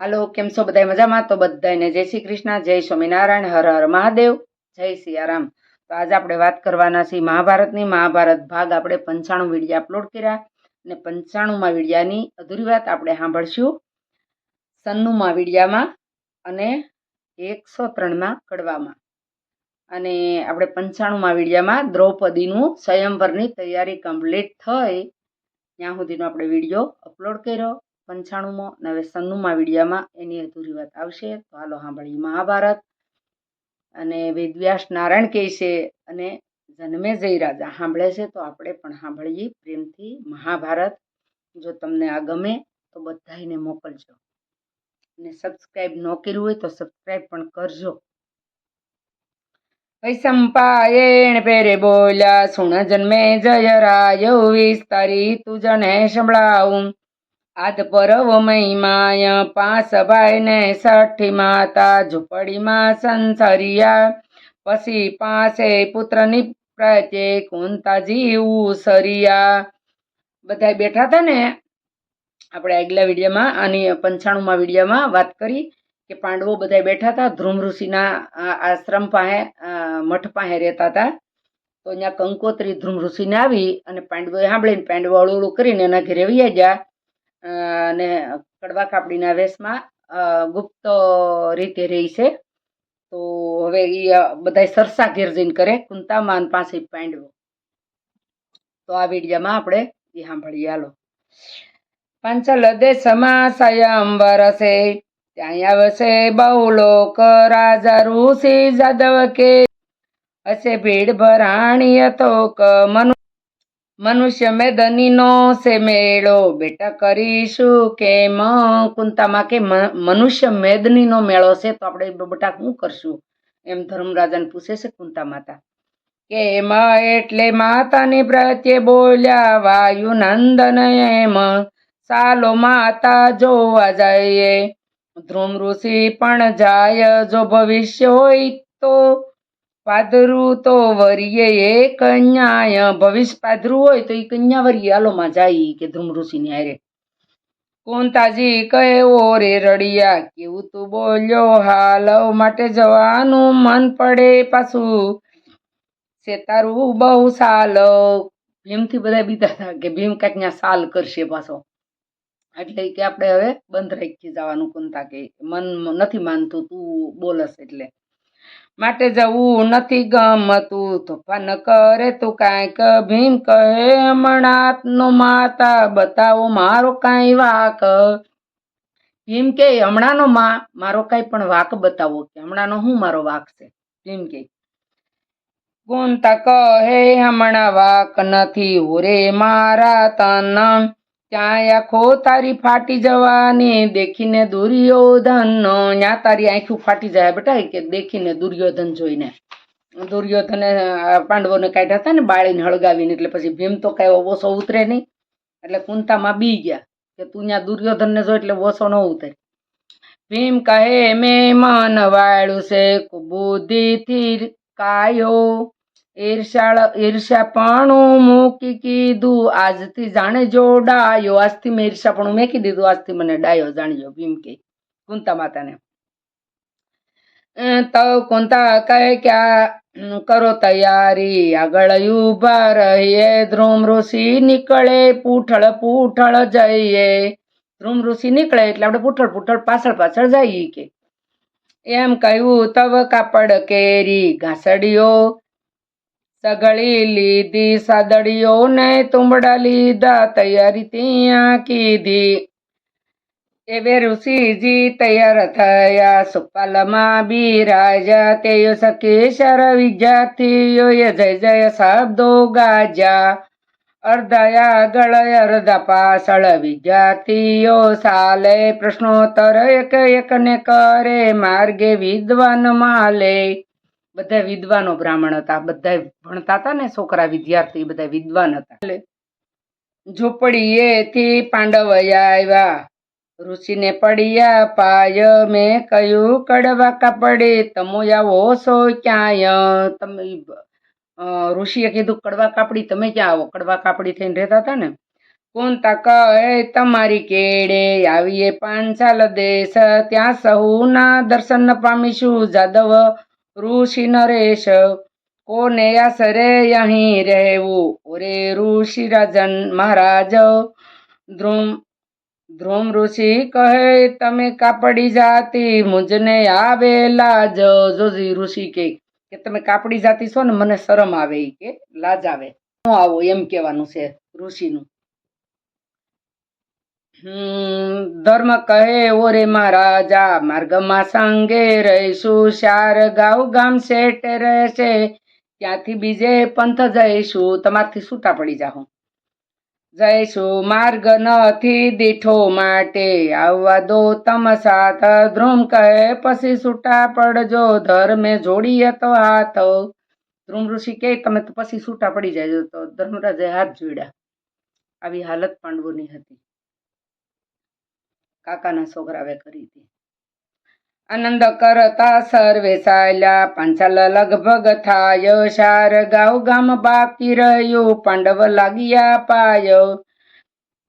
હાલો, કેમ છો બધા મજામાં? તો બધાને જય શ્રી કૃષ્ણ, જય સ્વામિનારાયણ, હર હર મહાદેવ, જય સિયારામ. તો આજે આપણે વાત કરવાના છીએ મહાભારતની. મહાભારત ભાગ આપણે પંચાણું વિડીયા અપલોડ કર્યા અને પંચાણુંમાં વિડીયાની અધૂરી વાત આપણે સાંભળશું. સન્નુમાં વિડીયામાં અને એકસો ત્રણમાં કડવામાં. અને આપણે પંચાણુંમાં વિડીયામાં દ્રૌપદીનું સ્વયંવરની તૈયારી કમ્પ્લીટ થઈ. ત્યાં સુધીનો આપણે વીડિયો અપલોડ કર્યો. પંચાણુંમાં અને હવે સન્નુમાં વિડીયામાં એની અધૂરી વાત આવશે. તો હાલો સાંભળીએ મહાભારત. અને વેદવ્યાસ નારાયણ કહે છે, અને જન્મે જય રાજા સાંભળે છે, તો આપણે પણ સાંભળીએ પ્રેમથી મહાભારત. જો તમને આ ગમે, તો બધાને મોકલજો. અને સબસ્ક્રાઈબ ન કર્યું હોય, તો સબસ્ક્રાઈબ પણ કરજો. સંપાયેણ પેરે બોલ્યા, સુણ જન્મે જય રાય વિસ્તારી, તું જને સંભળાવું. આદ પરવ મહિમાય પાંચ ભાઈ ને સઠી માતા, ઝૂંપડીમાં સંસરિયા. પછી પાસે પુત્રની પ્રત્યે કુંતાજી ઉસરિયા. બધા બેઠા હતા ને? આપણે આગલા વિડીયોમાં અને પંચાણુંમાં વિડીયોમાં વાત કરી કે પાંડવો બધા બેઠા હતા ધ્રુમ ઋષિના આશ્રમ પાસે મઠ પાસે રહેતા હતા. તો અહીંયા કંકોત્રી ધ્રુમ ઋષિને આવી અને પાંડવોએ સાંભળીને પાંડવો હળું કરીને એના ઘરે વૈયા ગયા. અને કડવા કાપડીના વેશમાં ગુપ્ત રીતે રહી છે. તો હવે એ બધા સરસા ઘેરજીન કરે, કુંતામાન પાસે પાંડવો. તો આ વિડીયામાં આપણે એ સાંભળીએ. હાલો. પાંચલ સમાસયમ વરસે ત્યાં આવશે બહુ લોક રાજા ઋષિ જાદવ કે, હશે ભીડ ભરાણી તો મનુ મનુષ્ય મેદનીનો છે મેળો, બેટા કરીશું કેમ? કુંતામાં કે મનુષ્ય મેદનીનો મેળો છે, તો આપણે બેટા શું કરશું? એમ ધર્મરાજાને પૂછે છે કુંતા માતા. કે એમાં એટલે માતાની પ્રત્યે બોલ્યા, વાયુ નંદન એમ, ચાલો માતા જોવા જઈએ. ધ્રુમ ઋષિ પણ જાય, જો ભવિષ્ય હોય તો પાદરું તો વરીએ, એ કન્યા ભવિષ્ય પાદરું હોય તો એ કન્યા વરીએ. હાલોમાં જાય કે ધ્રુમ ઋષિની હારે. કોંતાજી કહે ઓ રે રડિયા? કેવું તું બોલ્યો? હાલવ માટે જવાનું મન પડે પાછું. છે તારું બહુ સાલ. ભીમથી બધા બીતા હતા કે ભીમ કાંઈક સાલ કરશે પાછો. એટલે કે આપણે હવે બંધ રાખી જવાનું કોનતા કે મન નથી માનતું તું બોલસ એટલે. માટે જવું નથી ગમતું. તોફાન કરે તું કાંઈક ભીમ કહે, હમણાં માતા, બતાવો મારો કાંઈ વાક. ભીમ કે, હમણાંનો માં, મારો કાંઈ પણ વાક બતાવો કે, હમણાંનો હું મારો વાક છે? ભીમ કે ગુંતા કહે હમણાં વાક નથી ઓરે મારા તન ત્યાં આંખો તારી ફાટી જવાની, દેખીને દુર્યોધન ન્યા તારી આંખું ફાટી જાય બેટા કે દેખીને દુર્યોધન જોઈને. દુર્યોધને પાંડવોને કાઢ્યા હતા ને બાળીને હળગાવીને, એટલે પછી ભીમ તો કાંઈ ઓછો ઉતરે નહીં. એટલે કુંતામાં બી ગયા કે તું ત્યાં દુર્યોધનને જો એટલે ઓછો ન ઉતરે. ભીમ કહે, મેં મન વાળું છે બુદ્ધિથી કાયો. ઈર્ષાળ ઈર્ષાપણું મૂકી કીધું. આજથી જાણે જો ડાયો. આજથી મેં ઈર્ષાપણું મેકી દીધું. આજથી મને ડાયો જાણ્યો. ભીમ કે, કુંતા માતાને. તો કુંતા કહે કે, આ, કરો તૈયારી. આગળ ઊભા રહીએ. ધ્રુમ ઋષિ નીકળે. પૂઠળ પૂઠળ જઈએ. ધ્રુમ ઋષિ નીકળે એટલે આપણે પૂઠળ પૂઠળ પાછળ પાછળ જઈએ કે. એમ કહ્યું, તવ કાપડ કેરી ઘાસડીઓ. સગળી લીધી સાદડીઓને તુંબડા લીધા તૈયારી ત્યાં કીધી એવે ઋષિજી તૈયાર થયા સુપાલમાં બિરાજા તે સકેશર વિદ્યાર્થીઓએ જય જય શબ્દો ગાજા અર્ધયા આગળ અર્ધા પાછળ વિદ્યાર્થીઓ સાલે પ્રશ્નોત્તર એક એકને કરે માર્ગે વિદ્વાન માલે બધા વિદ્વાનો બ્રાહ્મણ હતા. બધા ભણતા હતા ને છોકરા વિદ્યાર્થી બધા વિદ્વાન હતા. એટલે ઝૂંપડીએથી પાંડવ આવ્યા. ઋષિને પડ્યા પાય મેં કહ્યું, કડવા કાપડે તમો આવો છો ક્યાંય? તમે ઋષિએ કીધું, કડવા કાપડી તમે ક્યાં આવો? કડવા કાપડી થઈને રહેતા હતા ને? કોણ તક તમારી કેડે આવીએ પાંચાલ દેશ. ત્યાં સહુના દર્શન પામીશું જાદવ ઋષિ નરેશ, કોને આસરે અહીં રહેવું? ઓરે ઋષિ રાજન મહારાજ, ધ્રુમ ધ્રુમ ઋષિ કહે, તમે કાપડી જાતિ મુજને આવેલા જ. જોજી ઋષિ કે કે તમે કાપડી જાતિ છો ને, મને શરમ આવે કે, લાજ આવે. હું આવો એમ કહેવાનું છે ઋષિનું. ધર્મ કહે, ઓરે મહારાજા, માર્ગમાં સંગે રહીશું શાર ગાઉ ગામ શેઠ રહેશે. ત્યાંથી બીજે પંથ જઈશું. તમારથી છૂટા પડી જાઓ. જઈશું, માર્ગ નથી દીઠો માટે. આવવા દો તમ સાથ. ધ્રુમ કહે, પછી છૂટા પડજો, ધર્મે જોડીએ તો હાથ. ધ્રુમ ઋષિ કહે, તમે તો પછી છૂટા પડી જાય તો ધર્મરાજે હાથ જોડ્યા. આવી હાલત પાંડવોની હતી. કાકાના છોકરાવે કરી હતી. આનંદ કરતા સર્વે સાયલા પાંચાલ લગભગ થાય, શાર ગાઉ ગામ બાકી રહ્યું, પાંડવ લાગ્યા પાયો.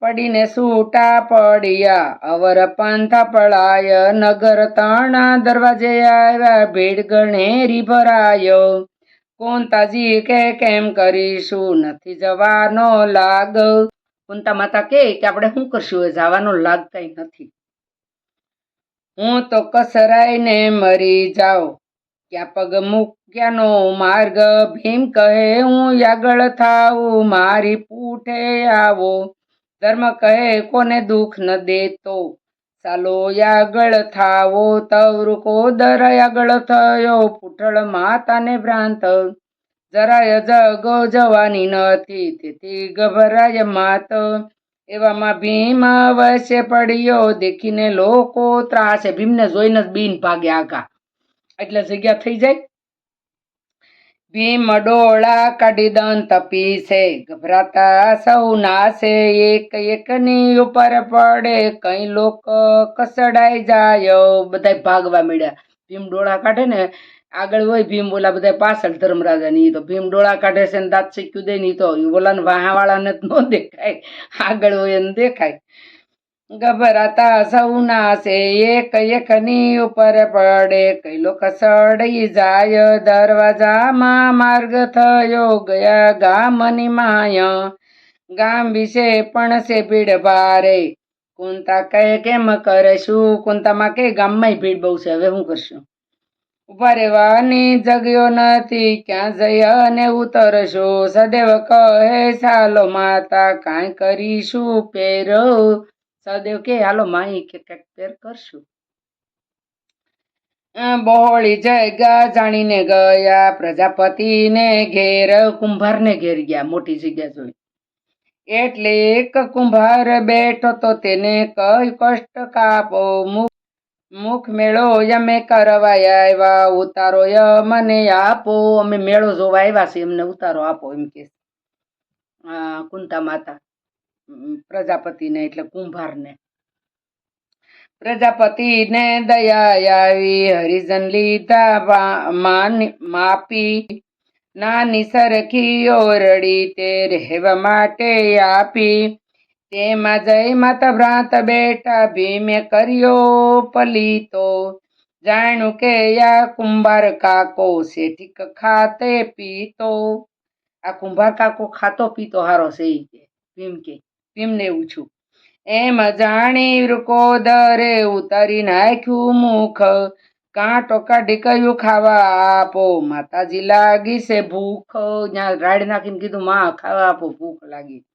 પડીને સૂટા પડ્યા, અવર પાંથા પળાય, નગર તણા દરવાજે આવ્યા, ભીડ ગણેરી ભરાયો. કોંતાજી કે કેમ કરીશું, નથી જવાનો લાગ. કુંતા માતા કે આપણે શું કરશું? એ જવાનો લાગ કઈ નથી. હું તો કસરાઈને મરી જાઉં. ક્યાં પગ મૂક્યાનો માર્ગ ભીમ કહે, હું આગળ થાવું મારી પૂઠે આવો. ધર્મ કહે, કોને દુઃખ ન દેતો? ચાલો આગળ થાવો, તવરુકો દર આગળ થયો, પૂઠળ માતાને ભ્રાંત. જરાય જગો જવાની નથી. તેથી ગભરાય માત. એવામાં ભીમ વસે પડ્યો. દેખીને લોકો ત્રાસે. ભીમને જોઈને જ બીન ભાગે આઘા એટલે જગ્યા થઈ જાય. ભીમ ડોળા કાઢી દંત છે ગભરાતા સૌ નાશે એક એકની ઉપર પડે. કઈ લોકો કસડાઈ જાય. બધા ભાગવા મળ્યા ભીમ ડોળા કાઢે ને આગળ હોય ભીમ બોલા બધા પાછળ ધર્મરાજા ની તો ભીમ ડોળા કાઢે છે ને દાંત શીખ્યું દે ની તો બોલાને વાહાવાળાને ન દેખાય. આગળ હોય એને દેખાય. ગભરાતા સૌના છે એક એકની ઉપર પડે. કઈ લોકો સડી જાય દરવાજામાં માર્ગ થયો ગયા ગામની માય. ગામ વિશે પણ છે ભીડ ભારે. કુંતા કહે, કેમ કરે શું કુંતામાં કે ગામમાં ભીડ બહુ છે. હવે શું કરશું? ઊભા જગ્યો નથી, ક્યાં જઈ અને ઉતરશો? સદેવ કહે ચાલો માતા, કાંઈ કરીશું પેર? સદેવ કે હાલો માઈ, કે કંઈક પેર કરશું. બહોળી જગ્યા જાણીને ગયા, પ્રજાપતિને ઘેર, કુંભારને ઘેર ગયા, મોટી જગ્યા જોઈ. એટલે એક કુંભાર બેઠો તો તેને કઈ કષ્ટ કાપો? મુખ મેળો યમે કરવાયા આવ્યા ઉતારો ય મને આપો. અમે મેળો જોવા આવ્યા છે એમને ઉતારો આપો એમ કે કુંતા માતા પ્રજાપતિને એટલે કુંભારને. પ્રજાપતિને દયા આવી, હરિજન લીધા માન- માપી. નાની સરખી ઓરડી તે રહેવા માટે આપી. તેમાં જય માતા ભ્રાંત બેઠા ભીમે કર્યો પલીતો. જાણ્યું કે યા કુંભાર કાકો શેઠીક ખાતે પીતો. આ કુંભાર કાકો ખાતો પીતો હારો છે કે, ભીમ કે, ભીમને એવું છું એમ જાણી વૃકોદરે ઉતારી નાખ્યું મુખ. કાંટો કાઢી કયું ખાવા આપો. માતાજી લાગી છે ભૂખ. ત્યાં રાડ નાખીને કીધું, માં, ખાવા આપો. ભૂખ લાગી.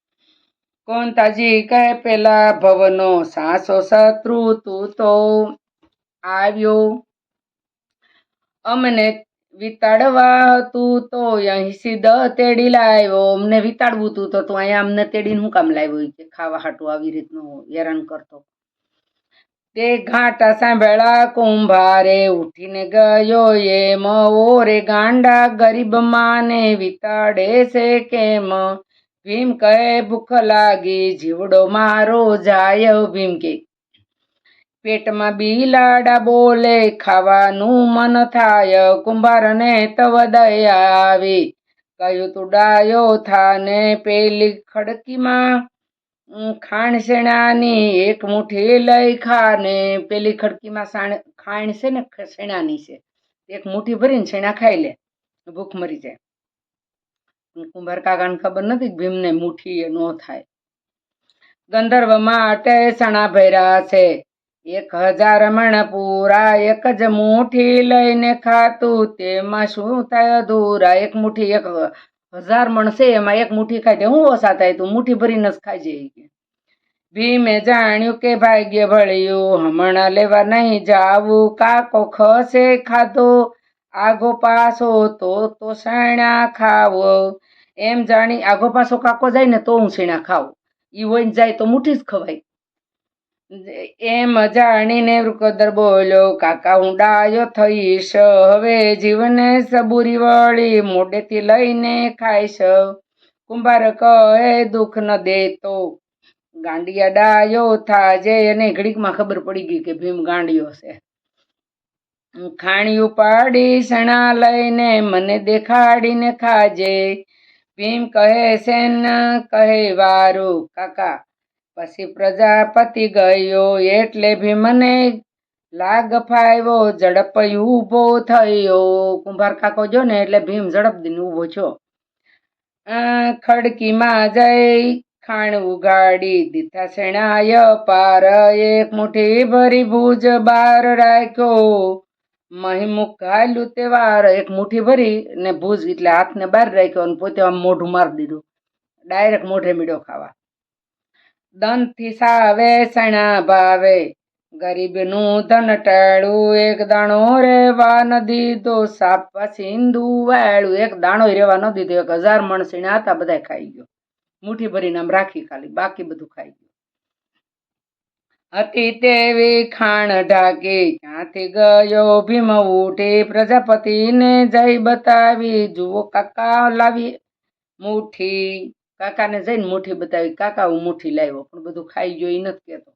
કોંતાજી કહે, પેલા ભવનો સાસો શત્રુ તું તો આવ્યો. અમને વિતાડવા હતું તો અહીં સીધા તેડી લાવ્યો. અમને વિતાડવું તું તો તું અહીંયા અમને તેડીને હું કામ લાવ્યો કે ખાવા હાટું આવી રીતનું હેરાન કરતો. તે ઘાટા સાંભળા કુંભારે ઉઠીને ગયો એમ ઓરે ગાંડા ગરીબ માને વિતાડે છે કેમ? ભીમ કહે ભૂખ લાગી? જીવડો મારો જાય ભીમ કે. પેટમાં બિલાડા બોલે, ખાવાનું મન થાય, કુંભારને તવ દયા આવી કહ્યું તું ડાયો થાને પેલી ખડકીમાં? ખાણ શેણાની એક મુઠ્ઠી લઈ ખા ને પેલી ખડકીમાં સાણ, ખાણ છે ને શેણાની છે. એક મુઠ્ઠી ભરીને શેણા ખાઈ લે. ભૂખ મરી જાય. પણ કુંભાર કાકાને ખબર નથી ભીમને મુઠ્ઠી નો થાય. ગંધર્વ માટે સણા ભર્યા છે. એક હજાર મણ પૂરા, એક જ મુઠ્ઠી લઈને ખાતું. તેમાં શું થાય અધૂરા? એક મુઠ્ઠી એક હજાર મણ છે, એમાં એક મુઠ્ઠી ખાય તે હું ઓછા થાય? તું મુઠ્ઠી ભરીને જ ખાઈ કે. ભીમે જાણ્યું કે ભાગ્ય ભળ્યું, હમણાં લેવા નહીં જાવું. કાકો ખસે ખાધો. આગો પાસો તો તો શેણા ખાવ. એમ જાણી આગો પાસો કાકો જાય ને તો હું શેણા ખાવ. ઈ હોય જાય તો મુઠ્ઠી જ ખવાય. એમ જાણીને વૃકદર બોલ્યો, કાકા હું ડાયો થઈશ. હવે જીવને સબુરી વળી મોઢેથી લઈને ખાઈશ. કુંભાર કહે, દુઃખ ન દે તો. ગાંડિયા ડાયો થાજે. અને ઘડીકમાં ખબર પડી ગઈ કે ભીમ ગાંડિયો છે. ખાણિયું પાડી સણા લઈને મને દેખાડીને ખાજે. ભીમ કહે છે ન કહે વારું, કાકા, પછી પ્રજાપતિ ગયો એટલે ભીમને લાગ ફાવ્યો ઝડપ ઊભો થયો. કુંભાર કાકો જો ને, એટલે ભીમ ઝડપ દીને ઊભો છો ખડકીમાં જઈ ખાણ ઉગાડી દીધા શેણાય પાર એક મુઠ્ઠી ભરી ભૂજ બાર રાખ્યો. મહીમુખ ઘાલ્યું તેવા એક મુઠ્ઠી ભરી ને ભુજ એટલે હાથને બહાર રાખ્યો અને પોતે આમ મોઢું મારી દીધું. ડાયરેક્ટ મોઢે મીડો ખાવા. દંતથી સાવે, સણા ભાવે. ગરીબનું ધન ટાળું, એક દાણો રેવા ન દીધો. સાપ સિંધુ વાળું, એક દાણો રેવા ન દીધો. એક હજાર મણસીણા હતા બધા ખાઈ ગયો. મુઠ્ઠી ભરીને આમ રાખી ખાલી, બાકી બધું ખાઈ ગયું. હતી તેવી ખાણ ઢાકી ક્યાંથી ગયો ભીમ ઉઠી પ્રજાપતિને જઈ બતાવી? જુઓ કાકા લાવી મુઠ્ઠી. કાકાને જઈને મુઠ્ઠી બતાવી. કાકા હું મુઠ્ઠી લાવ્યો પણ બધું ખાઈ ગયો એ નથી કહેતો.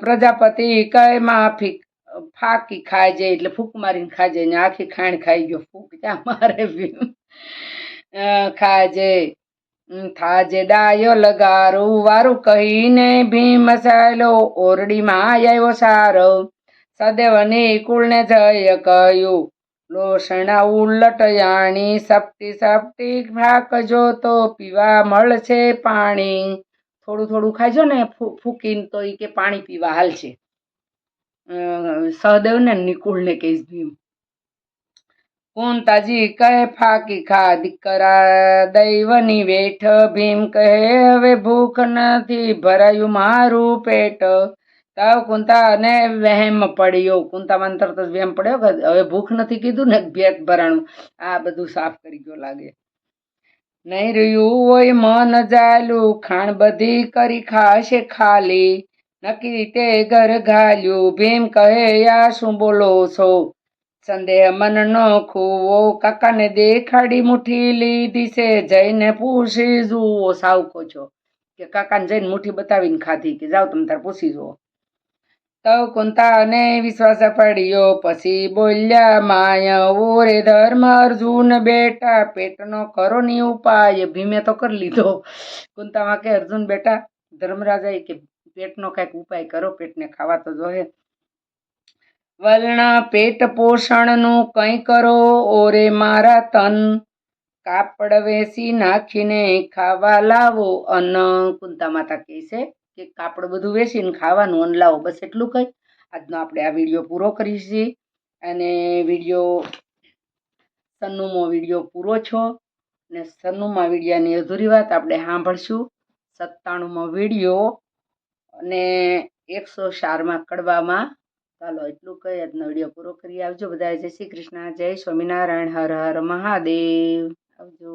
પ્રજાપતિ કઈ માફી ફાકી ખાઈ જાય એટલે ફૂક મારીને ખાઈ જાય આખી ખાણ ખાઈ ગયો. ફૂક ત્યાં મારે ભીમ? અ, ખાજે ઉમ, થાજે ડાયો લગારું વારું કહીને ભીમ ચાલો ઓરડીમાં આવ્યો સારો. સદેવની કુળને જય કહ્યું. લોષણા ઉલટ યાણી સપટી સપટી ફાકજો તો પીવા મળશે પાણી. થોડું થોડું ખાજો ને ફૂકીને તો એ કે પાણી પીવા હાલશે. સહદેવને નિકુળને કહીશ ભીમ. કુંતાજી કહે, ફાકી ખા દીકરા દૈવની વેઠ, ભીમ કહે, હવે ભૂખ નથી, ભરાયું મારું પેટ. તાવ કુંતાને વહેમ પડ્યો. કુંતામાં તરત જ વહેમ પડ્યો કે, હવે ભૂખ નથી કીધું ને પેટ ભરાણું. આ બધું સાફ કરી ગયો લાગે. નહીં રહ્યું હોય મન જાલું ખાણ બધી કરી ખાશે ખાલી. નક્કી તે ઘર ઘાલ્યું, ભીમ કહે, યા શું બોલો છો? સંદેહ મનનો ખૂવો, કાકાને દેખાડી મુઠ્ઠી લીધી છે, જઈને પૂછી જુઓ, સાવ છો કે કાકાને જઈને મુઠ્ઠી બતાવીને ખાધી કે જાઓ તમે તાર પૂછી જુઓ. તો કુંતાને વિશ્વાસ પડ્યો, પછી બોલ્યા, માય ઓરે ધર્મ અર્જુન બેટા, પેટનો કરો ની ઉપાય, ભીમે તો કરી લીધો. કુંતામાં કે, અર્જુન બેટા, ધર્મરાજાએ કે, પેટનો કાંઈક ઉપાય કરો, પેટને ખાવા તો જોઈએ. વલણ પેટ પોષણનું કંઈ કરો ઓરે મારા તન. કાપડ વેસી નાખીને ખાવા લાવો અન્ન. કુંતા માતા કહે છે કે કાપડ બધું વેસીને ખાવાનું, અન્ન લાવો, બસ એટલું કહી આજનો આપણે આ વીડિયો પૂરો કરીશી અને વીડિયો, સન્નુમો વીડિયો પૂરો છો. ને સન્નુમાં વિડીયાની અધૂરી વાત આપણે સાંભળશું. સત્તાણુંમાં વીડિયો અને એકસો ચારમાં કડવામાં ચાલો, એટલું કહી આજનો વીડિયો પૂરો કરી આવજો બધા જય શ્રી કૃષ્ણ. જય સ્વામિનારાયણ. હર હર મહાદેવ. આવજો.